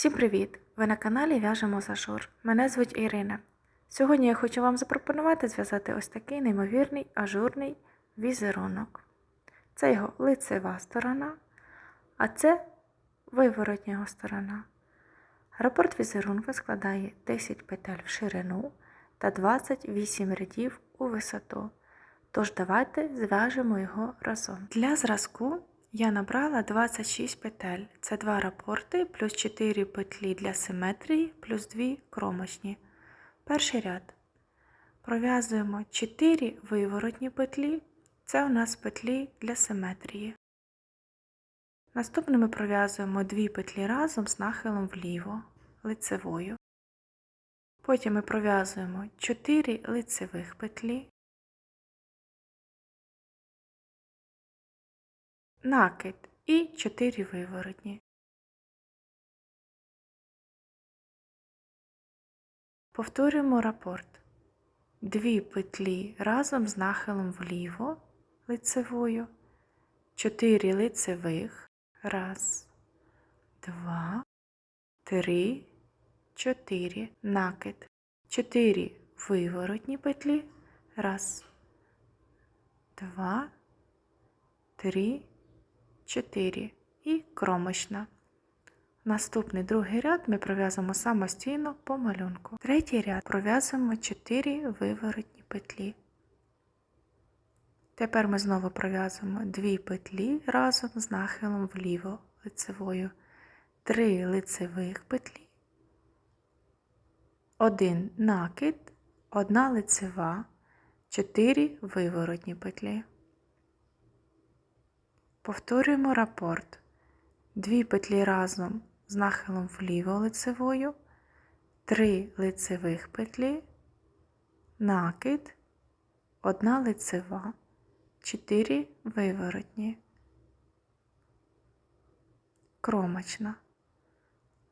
Всім привіт! Ви на каналі В'яжемо за Жор. Мене звуть Ірина. Сьогодні я хочу вам запропонувати зв'язати ось такий неймовірний ажурний візерунок. Це його лицева сторона, а це виворотня його сторона. Рапорт візерунка складає 10 петель в ширину та 28 рядів у висоту. Тож давайте зв'яжемо його разом. Для зразку я набрала 26 петель. Це 2 рапорти, плюс 4 петлі для симетрії, плюс 2 кромочні. Перший ряд. Пров'язуємо 4 виворотні петлі. Це у нас петлі для симетрії. Наступними пров'язуємо 2 петлі разом з нахилом вліво, лицевою. Потім ми пров'язуємо 4 лицевих петлі. Накид і 4 виворотні. Повторюємо рапорт. Дві петлі разом з нахилом вліво лицевою, 4 лицевих, раз, два, три, чотири, накид, 4 виворотні петлі, раз, два, три, 4 і кромочна. Наступний другий ряд ми пров'язуємо самостійно по малюнку. Третій ряд пров'язуємо 4 виворотні петлі. Тепер ми знову пров'язуємо 2 петлі разом з нахилом вліво лицевою, 3 лицевих петлі, 1 накид, 1 лицева, 4 виворотні петлі. Повторюємо рапорт. Дві петлі разом з нахилом вліво лицевою, три лицевих петлі, накид, одна лицева, чотири виворотні, кромочна.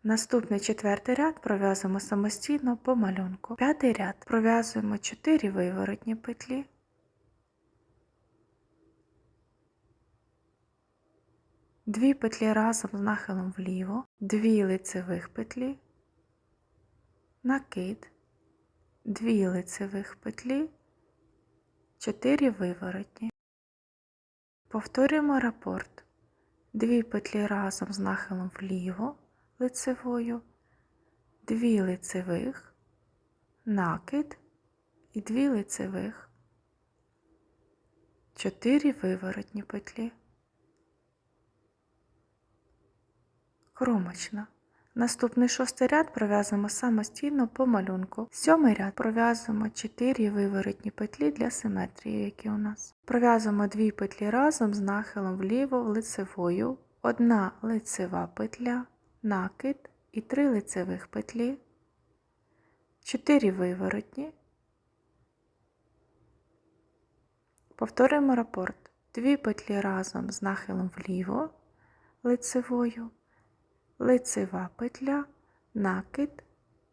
Наступний четвертий ряд пров'язуємо самостійно по малюнку. П'ятий ряд пров'язуємо 4 виворотні петлі. Дві петлі разом з нахилом вліво, дві лицевих петлі, накид, дві лицевих петлі, 4 виворотні. Повторюємо рапорт. Дві петлі разом з нахилом вліво лицевою, дві лицевих, накид і дві лицевих, 4 виворотні петлі. Кромочна. Наступний шостий ряд пров'язуємо самостійно по малюнку. Сьомий ряд пров'язуємо 4 виворотні петлі для симетрії, які у нас. Пров'язуємо 2 петлі разом з нахилом вліво лицевою, одна лицева петля, накид і 3 лицевих петлі, 4 виворотні. Повторюємо рапорт. 2 петлі разом з нахилом вліво лицевою лицева петля, накид,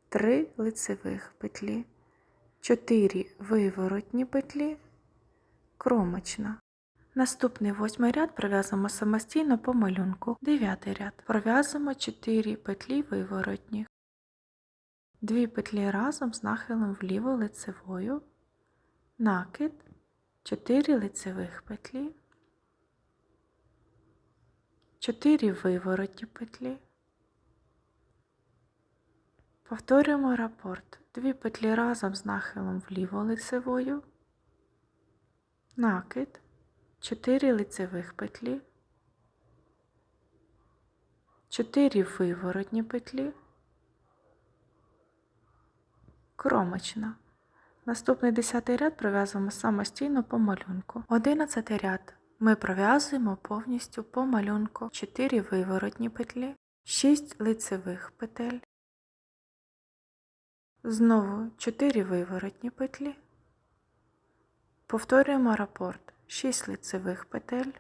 3 лицевих петлі, 4 виворотні петлі, кромочна. Наступний восьмий ряд пров'язуємо самостійно по малюнку. Дев'ятий ряд. Пров'язуємо 4 петлі виворотні, 2 петлі разом з нахилом вліво лицевою, накид, 4 лицевих петлі, 4 виворотні петлі, Повторюємо рапорт. Дві петлі разом з нахилом вліво лицевою, накид, 4 лицевих петлі, 4 виворотні петлі, кромочна. Наступний 10 ряд пров'язуємо самостійно по малюнку. 11 ряд. Ми пров'язуємо повністю по малюнку. 4 виворотні петлі, 6 лицевих петель, Знову 4 виворотні петлі. Повторюємо рапорт 6 лицевих петель,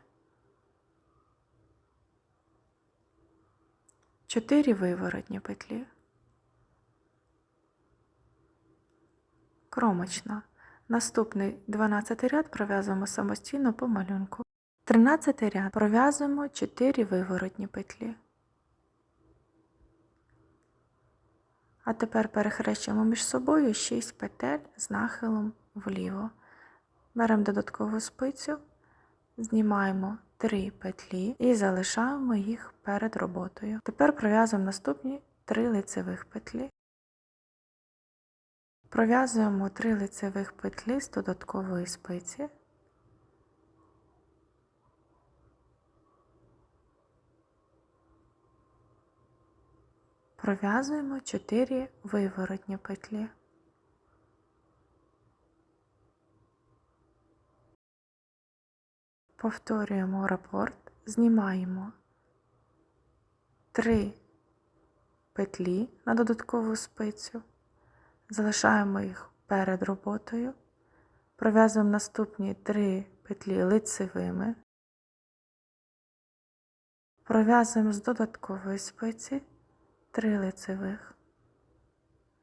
4 виворотні петлі, кромочна. Наступний 12 ряд пров'язуємо самостійно по малюнку. 13 ряд пров'язуємо 4 виворотні петлі. А тепер перехрещуємо між собою 6 петель з нахилом вліво. Беремо додаткову спицю, знімаємо 3 петлі і залишаємо їх перед роботою. Тепер пров'язуємо наступні 3 лицевих петлі. Пров'язуємо 3 лицевих петлі з додаткової спиці. Пров'язуємо 4 виворотні петлі. Повторюємо рапорт, знімаємо 3 петлі на додаткову спицю, залишаємо їх перед роботою, пров'язуємо наступні 3 петлі лицевими, пров'язуємо з додаткової спиці 3 лицевих.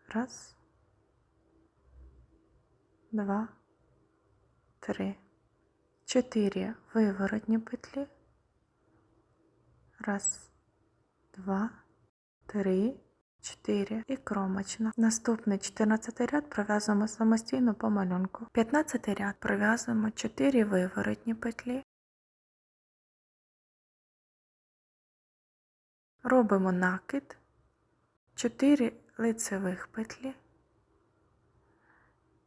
Раз, два, три. 4 виворотні петлі. Раз, два, три, чотири і кромочна. Наступний 14 ряд пров'язуємо самостійно по малюнку. 15 ряд пров'язуємо 4 виворотні петлі. Робимо накид, 4 лицевих петлі.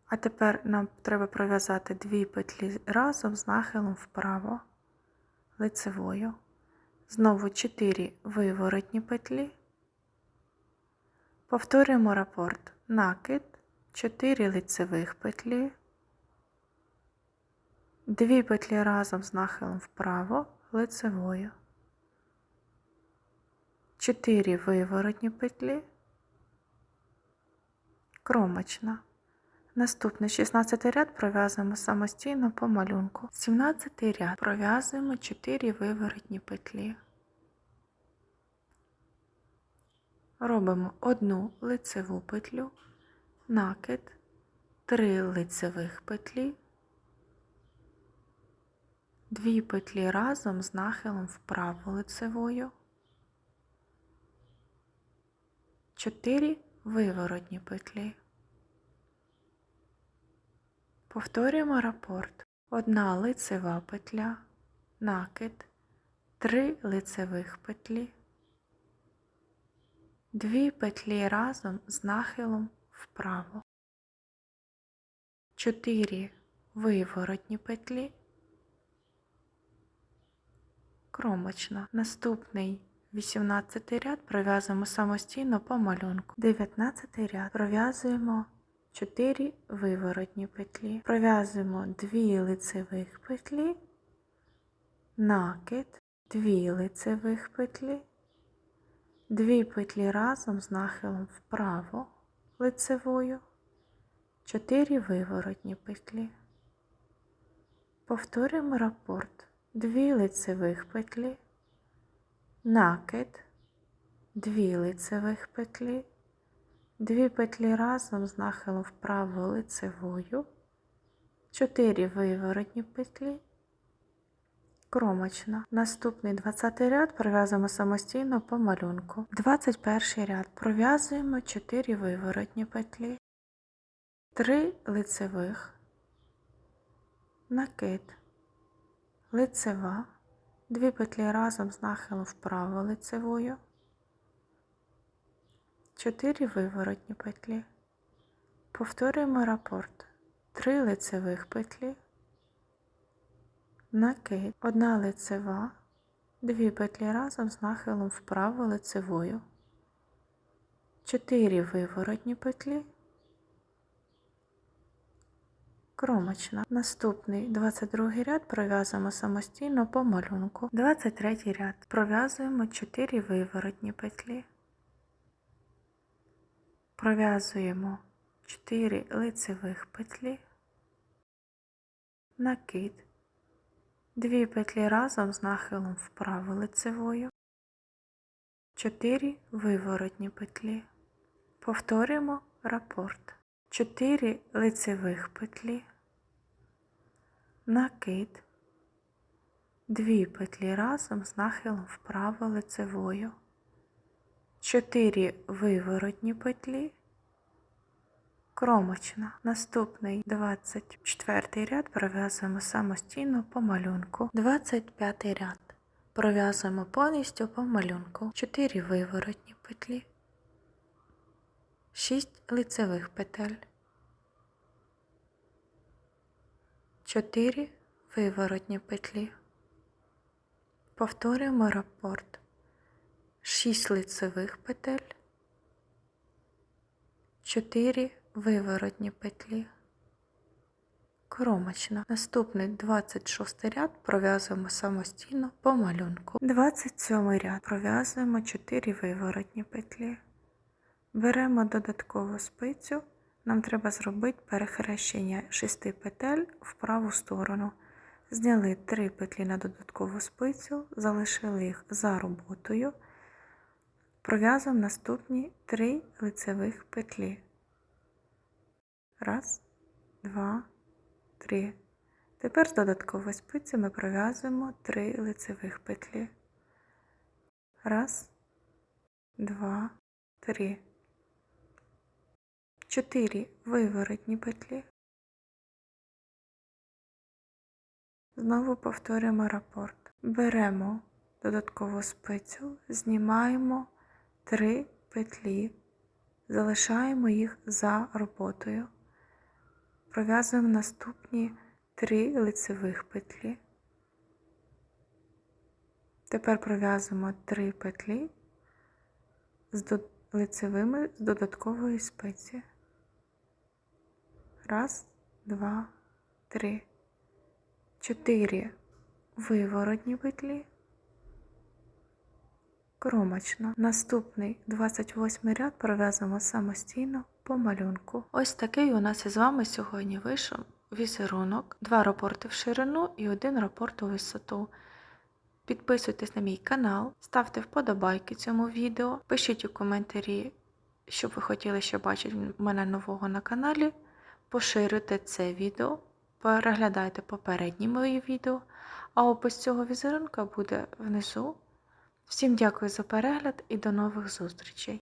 А тепер нам треба пров'язати дві петлі разом з нахилом вправо лицевою. Знову 4 виворотні петлі. Повторюємо рапорт. Накид, 4 лицевих петлі, 2 петлі разом з нахилом вправо лицевою. 4 виворотні петлі, кромочна. Наступний 16 ряд пров'язуємо самостійно по малюнку. 17 ряд пров'язуємо 4 виворотні петлі. Робимо одну лицеву петлю, накид, 3 лицевих петлі, 2 петлі разом з нахилом вправо лицевою, 4 виворотні петлі. Повторюємо рапорт. Одна лицева петля, накид, 3 лицевих петлі, 2 петлі разом з нахилом вправо, 4 виворотні петлі, кромочна. Наступний 18 ряд пров'язуємо самостійно по малюнку. 19 ряд пров'язуємо 4 виворотні петлі. Пров'язуємо 2 лицевих петлі, накид, 2 лицевих петлі, 2 петлі разом з нахилом вправо лицевою, 4 виворотні петлі. Повторюємо рапорт. 2 лицевих петлі, накид, 2 лицевих петлі. Дві петлі разом з нахилом вправо лицевою, 4 виворотні петлі, кромочна. Наступний 20 ряд пров'язуємо самостійно по малюнку. 21 ряд. Пров'язуємо 4 виворотні петлі, 3 лицевих, накид, лицева, 2 петлі разом з нахилом вправо лицевою. 4 виворотні петлі. Повторюємо рапорт. 3 лицевих петлі, накид, 1 лицева, 2 петлі разом з нахилом вправо лицевою, 4 виворотні петлі, кромочна. Наступний 22 ряд пров'язуємо самостійно по малюнку. 23 ряд пров'язуємо 4 виворотні петлі. Пров'язуємо 4 лицевих петлі, накид, 2 петлі разом з нахилом вправо лицевою, 4 виворотні петлі. Повторюємо рапорт. 4 лицевих петлі, накид, 2 петлі разом з нахилом вправо лицевою. 4 виворотні петлі, кромочна. Наступний 24 ряд пров'язуємо самостійно по малюнку. 25 ряд. Пров'язуємо повністю по малюнку. 4 виворотні петлі, 6 лицевих петель, 4 виворотні петлі. Повторюємо рапорт. 6 лицевих петель, 4 виворотні петлі. Кромочна. Наступний 26 ряд пров'язуємо самостійно по малюнку. 27 ряд пров'язуємо 4 виворотні петлі. Беремо додаткову спицю. Нам треба зробити перехрещення 6 петель в праву сторону. Зняли 3 петлі на додаткову спицю, залишили їх за роботою. Пров'язуємо наступні 3 лицевих петлі. Раз, два, три. Тепер з додаткової спиці ми пров'язуємо 3 лицевих петлі. Раз, два, три. 4 виворотні петлі. Знову повторюємо рапорт. Беремо додаткову спицю, знімаємо 3 петлі, залишаємо їх за роботою. Пров'язуємо наступні 3 лицевих петлі. Тепер пров'язуємо 3 петлі з лицевими з додаткової спиці. Раз, два, три, чотири виворотні петлі. Кромочна. Наступний 28 ряд пров'язуємо самостійно по малюнку. Ось такий у нас із вами сьогодні вийшов візерунок. Два рапорти в ширину і один рапорт у висоту. Підписуйтесь на мій канал, ставте вподобайки цьому відео, пишіть у коментарі, що ви хотіли ще бачити в мене нового на каналі. Поширюйте це відео, переглядайте попередні мої відео, а опис цього візерунка буде внизу. Всім дякую за перегляд і до нових зустрічей!